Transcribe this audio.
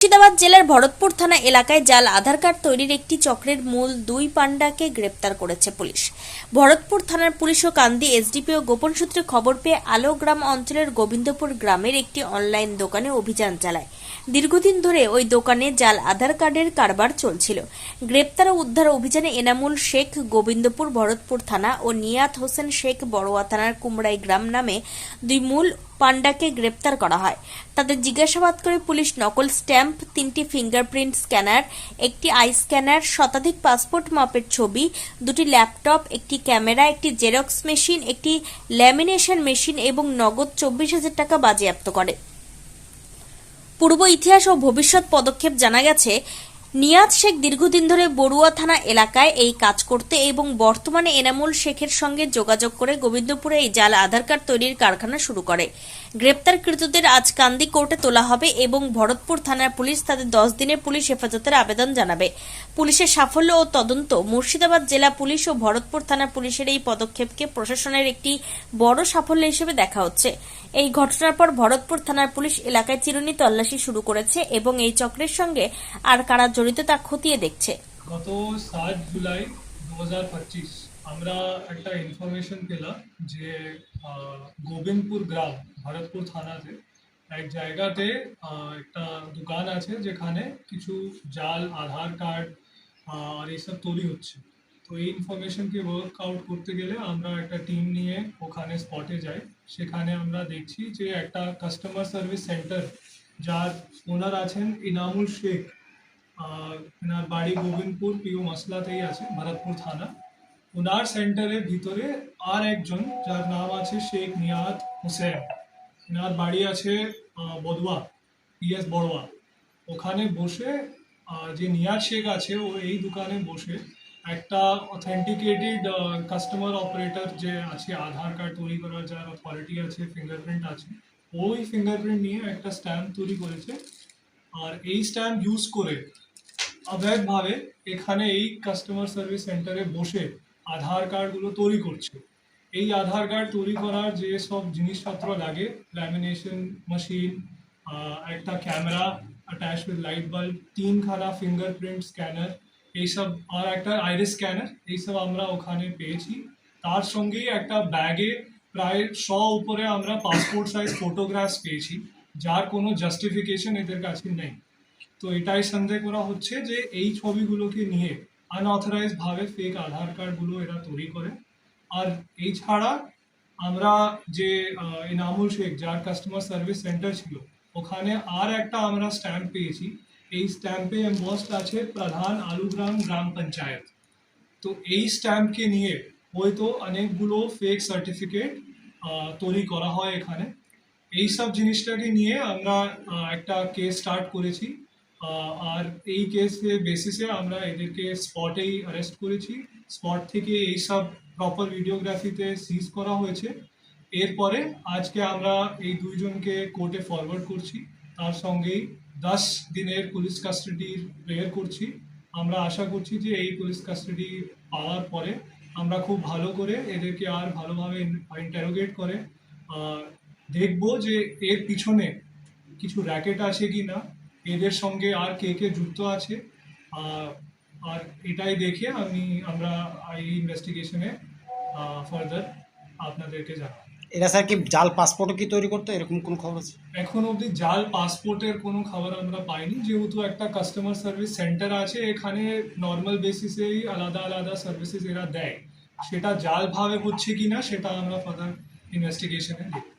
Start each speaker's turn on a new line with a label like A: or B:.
A: মুর্শিদাবাদ জেলার ভরতপুর থানা এলাকায় জাল আধার কার্ড তৈরির একটি চক্রের মূল দুই পাণ্ডাকে গ্রেপ্তার করেছে পুলিশ। ভরতপুর থানার পুলিশ ও কান্দি এসডিপিও গোপন সূত্রে খবর পেয়ে আলোগ্রাম অঞ্চলের গোবিন্দপুর গ্রামের একটি অনলাইন দোকানে অভিযান চালায়। দীর্ঘদিন ধরে ওই দোকানে জাল আধার কার্ডের কারবার চলছিল। গ্রেপ্তার ও উদ্ধার অভিযানে এনামুল শেখ গোবিন্দপুর ভরতপুর থানা ও নিয়াত হোসেন শেখ বড়ুয়া থানার কুমড়াই গ্রাম নামে দুই মূল পাণ্ডাকে গ্রেপ্তার করা হয়। তাদের জিজ্ঞাসাবাদ করে পুলিশ নকল স্ট্যাম্প, তিনটি ফিঙ্গারপ্রিন্ট স্ক্যানার, একটি আই স্ক্যানার, শতাধিক পাসপোর্ট মাপের ছবি, দুটি ল্যাপটপ, একটি ক্যামেরা, একটি জেরক্স মেশিন, একটি ল্যামিনেশন মেশিন এবং নগদ চব্বিশ হাজার টাকা বাজেয়াপ্ত করে। পূর্ব ইতিহাস ও ভবিষ্যৎ পদক্ষেপ জানা গেছে নিয়াজ শেখ দীর্ঘদিন ধরে বড়ুয়া থানা এলাকায় এই কাজ করতে এবং বর্তমানে এনামুল শেখের সঙ্গে যোগাযোগ করে গোবিন্দপুরে এই জাল আধার কার্ড তৈরির কারখানা শুরু করে। গ্রেপ্তারকৃতদের আজ কান্দি কোর্টে তোলা হবে এবং ভরতপুর থানার পুলিশ তাদের দশ দিনে পুলিশ হেফাজতের আবেদন জানাবে। পুলিশের সাফল্য ও তদন্ত, মুর্শিদাবাদ জেলা পুলিশ ও ভরতপুর থানার পুলিশের এই পদক্ষেপকে প্রশাসনের একটি বড় সাফল্য হিসেবে দেখা হচ্ছে। এই ঘটনার পর ভরতপুর থানার পুলিশ এলাকায় চিরুনি তল্লাশি শুরু করেছে এবং এই চক্রের সঙ্গে আর কারা জড়িত তা খতিয়ে দেখছে।
B: গত সাত জুলাই দু হাজার পঁচিশ আমরা একটা ইনফরমেশন পেলাম যে গোবিন্দপুর গ্রাম, ভরতপুর থানাতে এক জায়গাতে একটা দোকান আছে যেখানে কিছু জাল, আধার কার্ড আর এইসব তৈরি হচ্ছে। তো এই ইনফরমেশনকে ওয়ার্ক আউট করতে গেলে আমরা একটা টিম নিয়ে ওখানে স্পটে যাই। সেখানে আমরা দেখছি যে একটা কাস্টমার সার্ভিস সেন্টার যার ওনার আছেন ইনামুল শেখ। ওনার বাড়ি গোবিন্দপুর পিও মশলাতেই আছে, ভরতপুর থানা। ওনার সেন্টারের ভিতরে আর একজন, যার নাম আছে শেখ নিয়াত হোসেন। ওনার বাড়ি আছে বদুয়া পিএস বড়ুয়া। ওখানে বসে যে নিয়াজ শেখ আছে, ও এই দোকানে বসে একটা অথেন্টিকেটেড কাস্টমার অপারেটর যে আছে, আধার কার্ড তৈরি করার যার অথরিটি আছে ফিঙ্গারপ্রিন্ট আছে, ওই ফিঙ্গারপ্রিন্ট নিয়ে একটা স্ট্যাম্প তৈরি করেছে। আর এই স্ট্যাম্প ইউজ করে অবৈধভাবে এখানে এই কাস্টমার সার্ভিস সেন্টারে বসে আধার কার্ডগুলো তৈরি করছে। এই আধার কার্ড তৈরি করার যে সব জিনিসপত্র লাগে ল্যামিনেশন মেশিন একটা camera attach with light bulb তিনখানা ফিঙ্গারপ্রিন্ট স্ক্যানার এইসব আর একটা আইরিস স্ক্যানার এইসব আমরা ওখানে পেয়েছি। তার সঙ্গেই একটা ব্যাগে প্রায় শ উপরে আমরা পাসপোর্ট সাইজ ফটোগ্রাফস পেয়েছি যার কোনো জাস্টিফিকেশন এদের কাছে নেই। তো এটাই সন্দেহ করা হচ্ছে যে এই ছবিগুলোকে নিয়ে আনঅথরাইজ ভাবে ফেক আধার কার্ডগুলো এরা তৈরি করে। আর এই ছাড়া আমরা যে আহ, ইনামুল শেখ যার কাস্টমার সার্ভিস সেন্টার ছিল ওখানে আর একটা আমরা স্ট্যাম্প পেয়েছি এই স্ট্যাম্পে এম্বসড আছে প্রধান আলুগ্রাম গ্রাম পঞ্চায়েত। তো এই স্ট্যাম্পকে নিয়ে হয়তো অনেকগুলো ফেক সার্টিফিকেট তৈরি করা হয় এখানে। এই সব জিনিসটাকে নিয়ে আমরা একটা কেস স্টার্ট করেছি। আর এই কেসের বেসিসে আমরা এদেরকে স্পটেই অ্যারেস্ট করেছি। স্পট থেকে এই সব প্রপার ভিডিওগ্রাফিতে সিজ করা হয়েছে। এরপরে আজকে আমরা এই দুইজনকে কোর্টে ফরওয়ার্ড করছি। তার সঙ্গেই দশ দিনের পুলিশ কাস্টাডির প্রেয়ার করছি। আমরা আশা করছি যে এই পুলিশ কাস্টাডি পাওয়ার পরে আমরা খুব ভালো করে এদেরকে আর ভালোভাবে ইন্টারোগেট করে দেখব যে এর পিছনে কিছু র্যাকেট আছে কি না, এদের সঙ্গে আর কে কে যুক্ত আছে। আর এটাই দেখে আমি, আমরা এই ইনভেস্টিগেশনে ফার্দার আপনাদেরকে জানাব।
C: এরা স্যার কি জাল পাসপোর্টও কি তৈরি করতো? এরকম কোনো খবর আছে?
B: এখন অবধি জাল পাসপোর্টের কোনো খবর আমরা পাইনি। যেহেতু একটা কাস্টমার সার্ভিস সেন্টার আছে, এখানে নর্মাল বেসিসেই আলাদা আলাদা সার্ভিসেস এরা দেয়। সেটা জাল ভাবে হচ্ছে কি না সেটা আমরা ফার্দার ইনভেস্টিগেশনে দেখব।